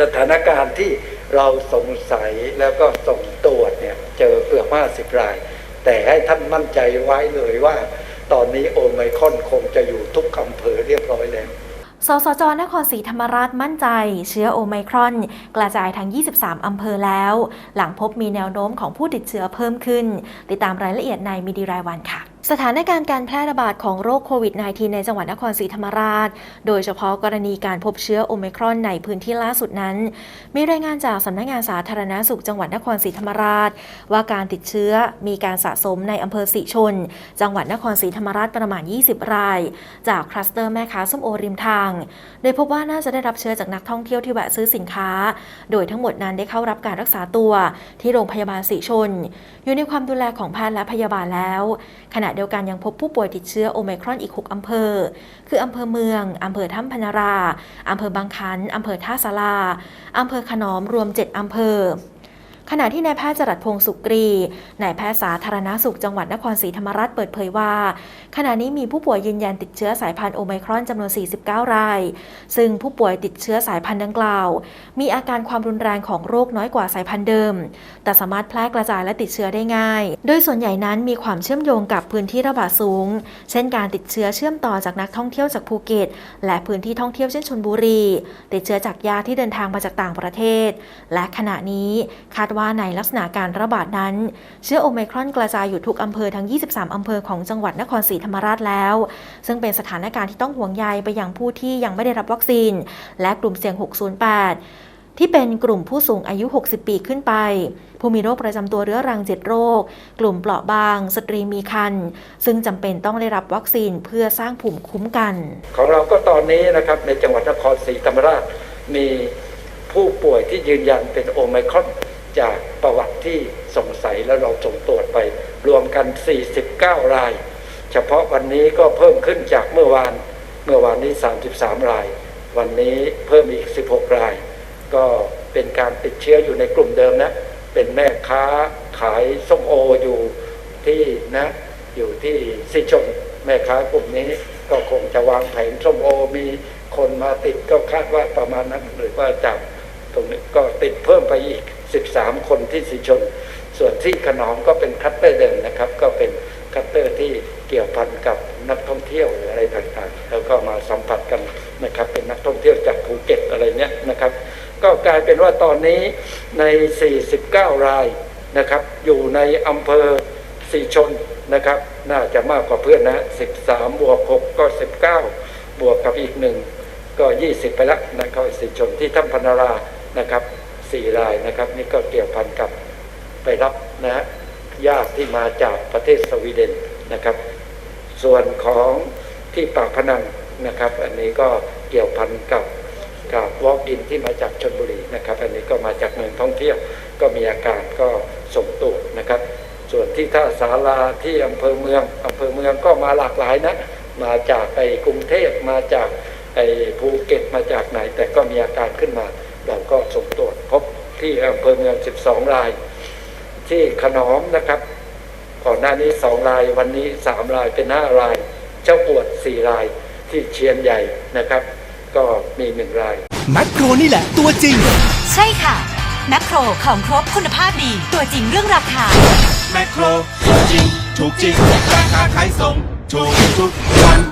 สถานการณ์ที่เราสงสัยแล้วก็ส่งตรวจเนี่ยเจอเกือบ50 ราย แต่ให้ท่านมั่นใจไว้เลยว่า ตอนนี้โอไมครอนคงจะอยู่ทุกอำเภอเรียบร้อยแล้วสสจ นครศรีธรรมราชมั่นใจ เชื้อโอไมครอน กระจายทั้ง 23 อำเภอแล้ว หลังพบมีแนวโน้มของผู้ติดเชื้อเพิ่มขึ้น ติดตามรายละเอียดในมีดีรายวันค่ะ สถานการณ์การแพร่ระบาดของโรคโควิด -19 ในจังหวัดนครศรีธรรมราช โดยเฉพาะกรณีการพบเชื้อโอมครอนในพื้นที่ล่าสุดนั้น มีรายงานจากสำนักงานสาธารณาสุขจังหวัดนครศรีธรรมราช ว่าการติดเชื้อมีการสะสมในอำเภอสีชน จังหวัดนครศรีธรรมราชประมาณ 20 ราย จากคลัสเตอร์แม่ค้าส้มโอริมทาง โดยพบว่าน่าจะได้รับเชื้อจากนักท่องเที่ยวที่แวะซื้อสินค้า โดยทั้งหมดนั้นได้เข้ารับการรักษาตัวที่โรงพยาบาลสีชน อยู่ในความดูแลของแพทย์และพยาบาลแล้วขณะเดียวกันยังพบผู้ป่วยติดเชื้อโอไมครอนอีก 6 อำเภอ คืออำเภอเมือง อำเภอถ้ำพนารา อำเภอบางคัน อำเภอท่าสาราอำเภอขนอมรวม 7 อำเภอ ขณะที่นายแพทย์จรัสพงศ์สุกรี นายแพทย์สาธารณสุขจังหวัดนครศรีธรรมราชเปิดเผยว่า ขณะนี้มีผู้ป่วยยืนยันติดเชื้อสายพันธุ์โอไมครอนจำนวน 49 ราย ซึ่งผู้ป่วยติดเชื้อสายพันธุ์ดังกล่าว มีอาการความรุนแรงของโรคน้อยกว่าสายพันธุ์เดิม แต่สามารถแพร่กระจายและติดเชื้อได้ง่าย โดยส่วนใหญ่นั้นมีความเชื่อมโยงกับพื้นที่ระบาดสูง เช่นการติดเชื้อเชื่อมต่อจากนักท่องเที่ยวจากภูเก็ต และพื้นที่ท่องเที่ยวเช่นชลบุรี ติดเชื้อจากญาติที่เดินทางมาจากต่างประเทศ และขณะนี้คาดว่าในลักษณะการระบาดนั้น เชื้อโอไมครอนกระจายอยู่ทุกอำเภอทั้ง 23 อำเภอของจังหวัดนครศรีธรรมราชแล้ว ซึ่งเป็นสถานการณ์ที่ต้องห่วงใยไปยังผู้ที่ยังไม่ได้รับวัคซีน และกลุ่มเสี่ยง 608ที่เป็นกลุ่มผู้สูงอายุ 60 ปีขึ้นไป ผู้มีโรคประจำตัวเรื้อรัง 7 โรค กลุ่มเปราะบาง สตรีมีครรภ์ ซึ่งจำเป็นต้องได้รับวัคซีนเพื่อสร้างภูมิคุ้มกัน ของเราก็ตอนนี้นะครับในจังหวัดนครศรีธรรมราชมีผู้ป่วยที่ยืนยันเป็นโอไมครอน จากประวัติที่สงสัยแล้วเราส่งตรวจไป รวมกัน 49 ราย เฉพาะวันนี้ก็เพิ่มขึ้นจากเมื่อวาน เมื่อวานนี้ 33 ราย วันนี้เพิ่มอีก 16 ราย ก็เป็นการติดเชื้ออยู่ในกลุ่มเดิมนะ เป็นแม่ค้าขายส้มโออยู่ที่นะอยู่ที่สิชนแม่ค้ากลุ่มนี้ก็คงจะวางแผนส้มโอมีคนมาติดก็คาดว่าประมาณนั้นหรือว่าจากตรงนี้ก็ติดเพิ่มไปอีก 13 คนที่สิชน ส่วนที่ขนอมก็เป็นคัตเตอร์เดิมนะครับ ก็เป็นคัตเตอร์ที่เกี่ยวพันกับนักท่องเที่ยวหรืออะไรต่างๆ แล้วก็มาสัมผัสกันนะครับ เป็นนักท่องเที่ยวจากภูเก็ตอะไรเนี้ยนะครับ ก็กลายเป็นว่าตอนนี้ใน 49 รายนะครับ อยู่ในอำเภอสีชนนะครับ น่าจะมากกว่าเพื่อนนะ 13 บวก 6 ก็ 19 บวกกับอีกหนึ่งก็ 20 ไปแล้วนะครับสีชนที่ถ้ำพนารานะครับ 4 รายนะครับ นี่ก็เกี่ยวพันกับไปรับนะฮะญาติที่มาจากประเทศสวีเดนนะครับ ส่วนของที่ปากพนังนะครับ อันนี้ก็เกี่ยวพันกับกับวอล์กอินที่มาจากชนบุรีนะครับ อันนี้ก็มาจากเมืองท่องเที่ยวก็มีอาการก็ส่งตรวนะครับ ส่วนที่ท่าสาราที่อำเภอเมืองอำเภอเมืองก็มาหลากหลายนะ มาจากไอ้กรุงเทพมาจากไอ้ภูเก็ตมา ที่อำเภอเมือง 12 ราย ที่ขนอมนะครับ ก่อนหน้านี้สองราย วันนี้สามรายเป็นห้าราย เจ้าปวดสี่รายที่เชียนใหญ่นะครับ ก็มีหนึ่งรายแมคโครนี่แหละตัวจริง ใช่ค่ะแมคโครของครบคุณภาพดี ตัวจริงเรื่องราคาแมคโครจริง ถูกจริงราคาขายส่งถูกทุกวัน